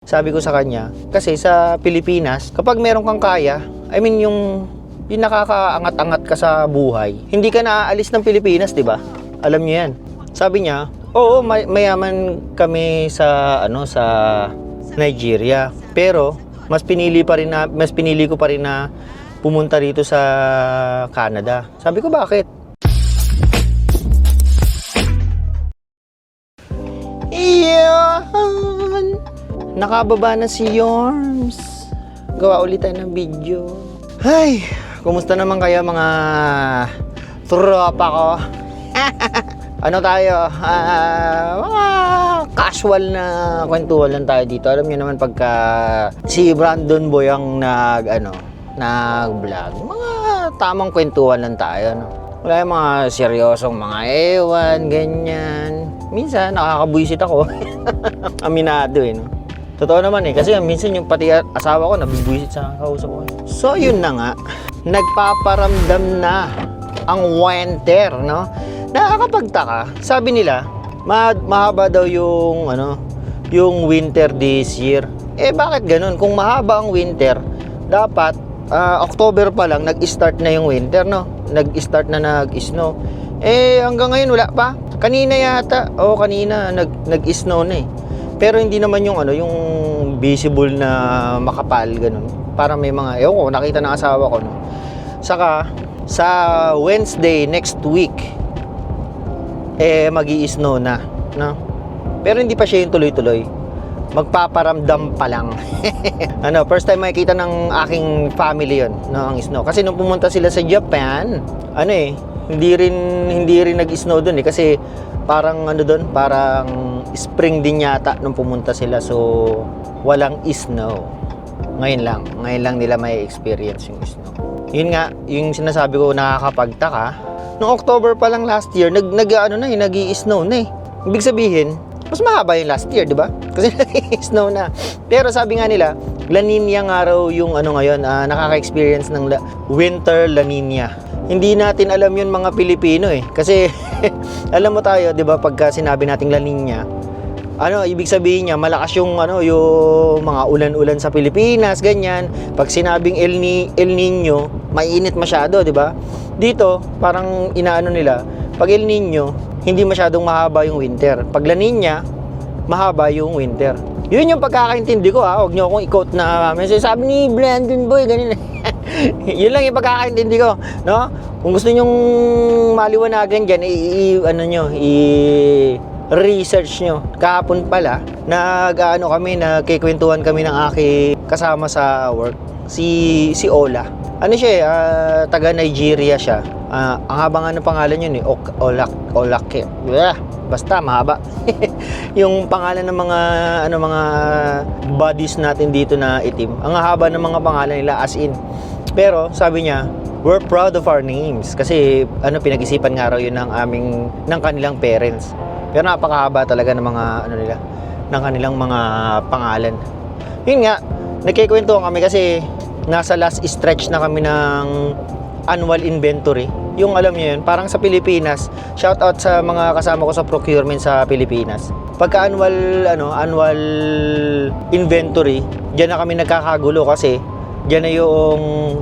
Sabi ko sa kanya, kasi sa Pilipinas, kapag meron kang kaya, I mean yung yung nakakaangat-angat ka sa buhay, hindi ka naaalis ng Pilipinas, di ba? Alam niyo yan. Sabi niya, oo, may- mayaman kami sa ano sa Nigeria, pero mas pinili pa rin na mas pinili ko pa rin na pumunta rito sa Canada. Sabi ko, bakit? Nakababa na si Yorms. Gawa ulit tayo ng video. Ay, kumusta naman kaya mga tropa ko? ano tayo? Ah, mga casual na kwentuhan lang tayo dito. Alam niyo naman pagka si Brandon Boy ang nag ano, nag-vlog. Mga tamang kwentuhan lang tayo, no? Wala yung mga seryosong mga ewan, ganyan. Minsan, nakakabwisit ako. Aminado eh, no? Totoo naman eh, kasi minsan yung pati asawa ko nabibwisit sa kausap ko. So, yun na nga. Nagpaparamdam na ang winter, no? Nakakapagtaka. Sabi nila, ma mahaba daw yung, ano, yung winter this year. Eh, bakit ganun? Kung mahaba ang winter, dapat ah, October pa lang nag-start na yung winter, no? Nag-start na nag-snow. Eh, hanggang ngayon wala pa. Kanina yata, o kanina nag nag-snow na eh. Pero hindi naman yung ano, yung visible na makapal ganun. Para may mga, ewan ko, nakita ng asawa ko, no? Saka, sa Wednesday next week, eh, mag snow na, no? Pero hindi pa siya yung tuloy-tuloy. Magpaparamdam pa lang. ano, first time makikita ng aking family yon no, ang snow. Kasi nung pumunta sila sa Japan, ano eh, hindi rin hindi rin nag-snow doon eh kasi parang ano doon, parang spring din yata nung pumunta sila. So walang snow. Ngayon lang, ngayon lang nila may experience yung snow. Yun nga, yung sinasabi ko nakakapagtaka. Noong October pa lang last year, nag nag ano na, nag snow na eh. Ibig sabihin, mas mahaba yung last year, di ba? Kasi nag-snow na. Pero sabi nga nila, La Nina nga raw yung ano ngayon, ah, nakaka-experience ng la- winter La Nina. Hindi natin alam yun mga Pilipino eh. Kasi alam mo tayo, 'di ba, pagka sinabi nating La Nina, ano, ibig sabihin niya, malakas yung ano, yung mga ulan-ulan sa Pilipinas, ganyan. Pag sinabing El, Ni- El Nino, mainit masyado, 'di ba? Dito, parang inaano nila, pag El Nino, hindi masyadong mahaba yung winter. Pag La Nina, mahaba yung winter. Yun yung pagkakaintindi ko ha. Huwag niyo akong i-quote na may sabi ni Brandon Boy, ganun. yun lang yung pagkakaintindi ko. No? Kung gusto nyong maliwanagan dyan, i, i- ano nyo, i research nyo. Kahapon pala, nag-ano kami, nagkikwentuhan kami ng aking kasama sa work, si si Ola. Ano siya eh, ah, taga Nigeria siya. Ah, ang haba nga ng pangalan yun eh, Olak, Olake. Yeah, basta mahaba. yung pangalan ng mga ano mga buddies natin dito na itim. Ang haba ng mga pangalan nila as in. Pero sabi niya, we're proud of our names kasi ano pinag-isipan nga raw yun ng aming ng kanilang parents. Pero napakahaba talaga ng mga ano nila ng kanilang mga pangalan. Yun nga, nagkikwentuhan kami kasi nasa last stretch na kami ng annual inventory. Yung alam niyo yun, parang sa Pilipinas, shout out sa mga kasama ko sa procurement sa Pilipinas. Pagka annual ano, annual inventory, diyan na kami nagkakagulo kasi diyan na yung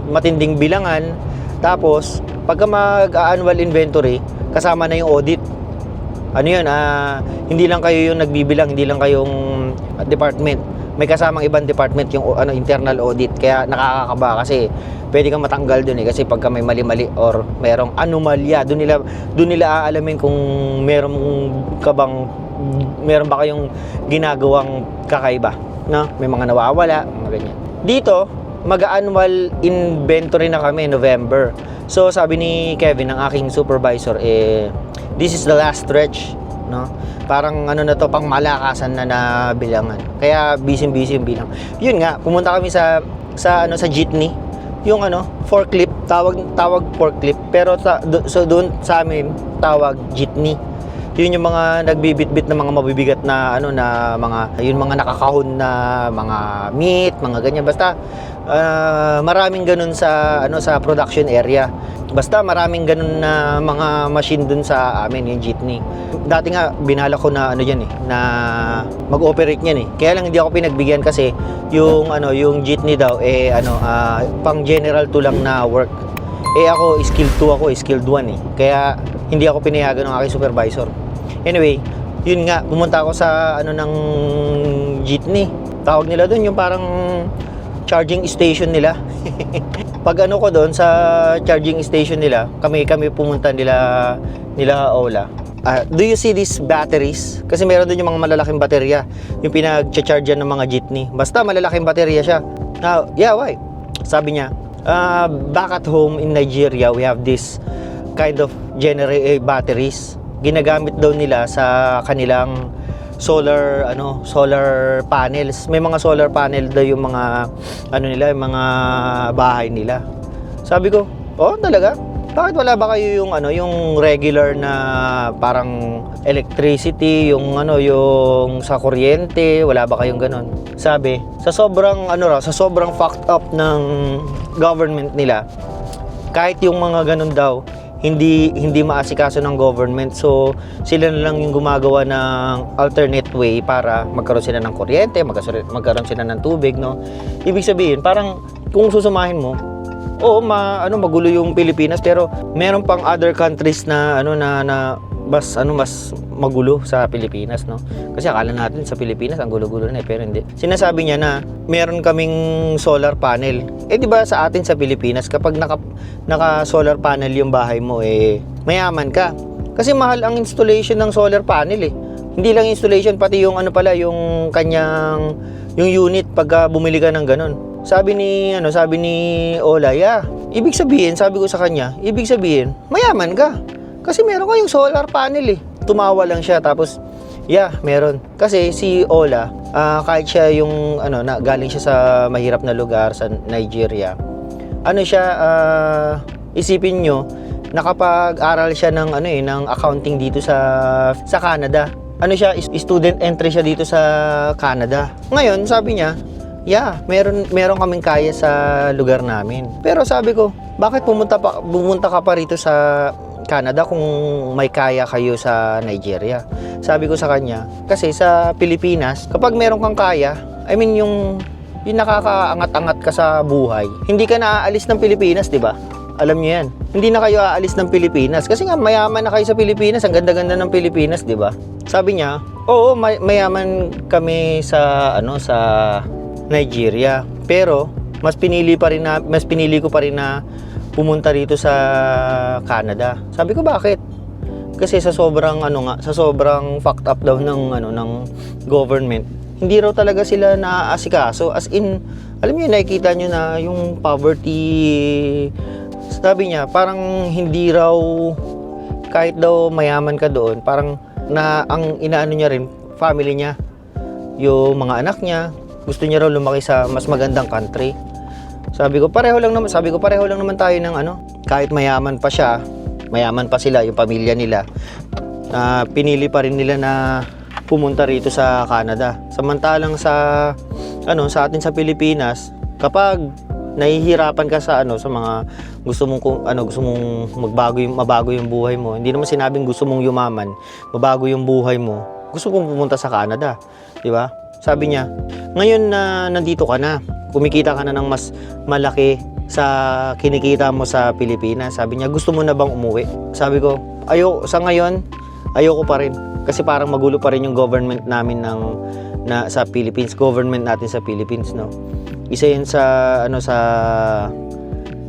matinding bilangan. Tapos, pagka mag-annual inventory, kasama na yung audit. Ano yun, ah, hindi lang kayo yung nagbibilang, hindi lang kayong department. May kasamang ibang department yung ano internal audit. Kaya nakakakaba kasi pwede kang matanggal doon eh kasi pagka may mali-mali or merong anomalya, doon nila doon nila aalamin kung meron ka bang meron ba kayong ginagawang kakaiba, no? May mga nawawala, mga ganyan. Dito, mag-annual inventory na kami November. So sabi ni Kevin, ang aking supervisor, eh, this is the last stretch, no? Parang ano na to, pang malakasan na na bilangan. Kaya busy-busy yung bilang. Yun nga, pumunta kami sa sa ano sa jeepney, yung ano, forklift, tawag tawag forklift, pero sa, do, so doon sa amin tawag jeepney. Yun yung mga nagbibitbit na mga mabibigat na ano na mga yun mga nakakahon na mga meat, mga ganyan basta ah, maraming ganun sa ano sa production area. Basta maraming ganun na mga machine dun sa amin yung jeepney. Dati nga binala ko na ano yan eh na mag-operate niyan eh. Kaya lang hindi ako pinagbigyan kasi yung ano yung jeepney daw eh ano ah, pang general to lang na work. Eh ako skilled 2 ako, eh, skilled 1 eh. Kaya hindi ako pinayagan ng aking supervisor. Anyway, yun nga, pumunta ako sa ano ng jeepney. Tawag nila doon yung parang charging station nila. Pag ano ko doon sa charging station nila, kami kami pumunta nila nila Ola. Ah, do you see these batteries? Kasi meron doon yung mga malalaking baterya, yung pinag-charge ng mga jeepney. Basta malalaking baterya siya. Now, yeah, why? Sabi niya, ah, back at home in Nigeria, we have this kind of genera- eh, batteries. Ginagamit daw nila sa kanilang solar ano solar panels. May mga solar panel daw yung mga ano nila yung mga bahay nila. Sabi ko oh talaga? Bakit wala ba kayo yung ano yung regular na parang electricity yung ano yung sa kuryente? Wala ba kayong ganun? Sabi sa sobrang ano raw sa sobrang fucked up ng government nila kahit yung mga ganun daw hindi hindi maasikaso ng government. So sila na lang yung gumagawa ng alternate way para magkaroon sila ng kuryente magkaroon, magkaroon sila ng tubig no? Ibig sabihin parang kung susumahin mo oo ma ano magulo yung Pilipinas pero meron pang other countries na ano na na mas ano mas magulo sa Pilipinas no? Kasi akala natin sa Pilipinas ang gulo-gulo na eh pero hindi. Sinasabi niya na meron kaming solar panel. Eh di ba sa atin sa Pilipinas kapag naka naka solar panel yung bahay mo eh mayaman ka. Kasi mahal ang installation ng solar panel eh. Hindi lang installation pati yung ano pala yung kanyang yung unit pagka bumili ka ng ganun. Sabi ni ano sabi ni Ola yeah ibig sabihin sabi ko sa kanya ibig sabihin mayaman ka kasi meron kayong solar panel eh. Tumawa lang siya tapos yeah, meron. Kasi si Ola, ah, kahit siya yung ano na galing siya sa mahirap na lugar sa Nigeria. Ano siya ah, isipin nyo nakapag-aral siya ng ano eh ng accounting dito sa sa Canada. Ano siya student entry siya dito sa Canada. Ngayon, sabi niya, yeah, meron meron kaming kaya sa lugar namin. Pero sabi ko, bakit pumunta pa pumunta ka pa rito sa Canada kung may kaya kayo sa Nigeria. Sabi ko sa kanya, kasi sa Pilipinas, kapag meron kang kaya, I mean yung yung nakakaangat-angat ka sa buhay, hindi ka naaalis ng Pilipinas, di ba? Alam niyo yan. Hindi na kayo aalis ng Pilipinas. Kasi nga, mayaman na kayo sa Pilipinas. Ang ganda-ganda ng Pilipinas, di ba? Sabi niya, oo, may- mayaman kami sa, ano, sa Nigeria. Pero, mas pinili pa rin na, mas pinili ko pa rin na pumunta rito sa Canada. Sabi ko bakit? Kasi sa sobrang ano nga, sa sobrang fucked up daw ng ano ng government, hindi raw talaga sila naaasikaso. As in, alam niyo nakikita niyo na yung poverty sabi niya, parang hindi raw kahit daw mayaman ka doon, parang na ang inaano niya rin family niya, yung mga anak niya, gusto niya raw lumaki sa mas magandang country. Sabi ko, pareho lang naman, sabi ko, pareho lang naman tayo ng ano, kahit mayaman pa siya, mayaman pa sila, yung pamilya nila, na pinili pa rin nila na pumunta rito sa Canada. Samantalang sa, ano, sa atin sa Pilipinas, kapag nahihirapan ka sa ano sa mga gusto mong ano gusto mong magbago yung mabago yung buhay mo hindi naman sinabing gusto mong yumaman mabago yung buhay mo gusto kong pumunta sa Canada di ba sabi niya ngayon na nandito ka na kumikita ka na ng mas malaki sa kinikita mo sa Pilipinas. Sabi niya gusto mo na bang umuwi? Sabi ko ayo sa ngayon ayoko pa rin. Kasi parang magulo pa rin yung government namin ng na sa Philippines government natin sa Philippines no? Isa yun sa ano sa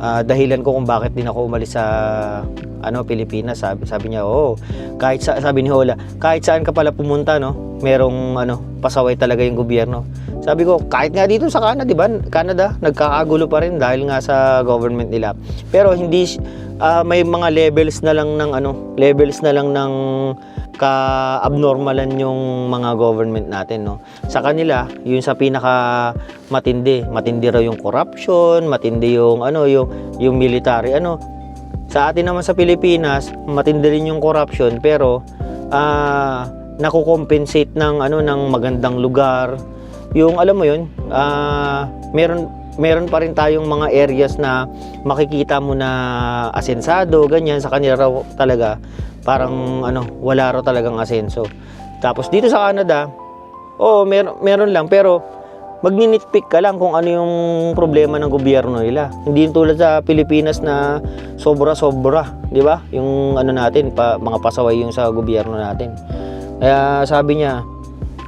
ah, dahilan ko kung bakit din ako umalis sa ano Pilipinas. Sabi sabi niya oh kahit sa sabi ni Hola kahit saan ka pala pumunta no? Merong ano pasaway talaga yung gobyerno sabi ko kahit nga dito sa Canada di ba Canada nagkakagulo pa rin dahil nga sa government nila pero hindi ah, may mga levels na lang ng ano levels na lang ng ka-abnormalan yung mga government natin, no? Sa kanila, yun sa pinaka matindi. Matindi raw yung corruption, matindi yung ano, yung yung military ano. Sa atin naman sa Pilipinas, matindi rin yung corruption pero ah nakukompensate ng ano ng magandang lugar. Yung alam mo 'yun, ah meron meron pa rin tayong mga areas na makikita mo na asensado, ganyan sa kanila raw talaga parang ano, wala raw talagang asenso. Tapos dito sa Canada, oo, meron meron lang pero magninitpick ka lang kung ano yung problema ng gobyerno nila. Hindi tulad sa Pilipinas na sobra-sobra, di ba? Yung ano natin, pa, mga pasaway yung sa gobyerno natin. Kaya sabi niya,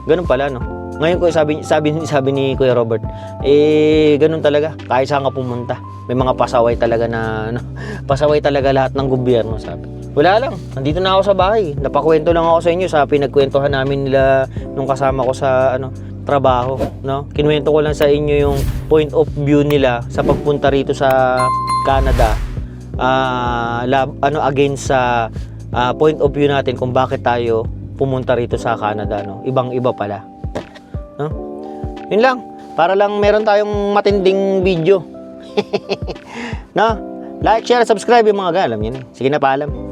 ganun pala, no? Ngayon ko sabi sabi sabi ni Kuya Robert, eh ganun talaga, kahit saan ka pumunta. May mga pasaway talaga na ano, pasaway talaga lahat ng gobyerno, sabi. Wala lang, nandito na ako sa bahay. Napakwento lang ako sa inyo sa pinagkwentuhan namin nila nung kasama ko sa ano, trabaho, no? Kinuwento ko lang sa inyo yung point of view nila sa pagpunta rito sa Canada. Ah, lab, ano against sa ah, point of view natin kung bakit tayo pumunta rito sa Canada, no? Ibang-iba pala. No? Yun lang. Para lang meron tayong matinding video. no? Like, share, subscribe yung mga ga. Alam yun. Sige na, paalam.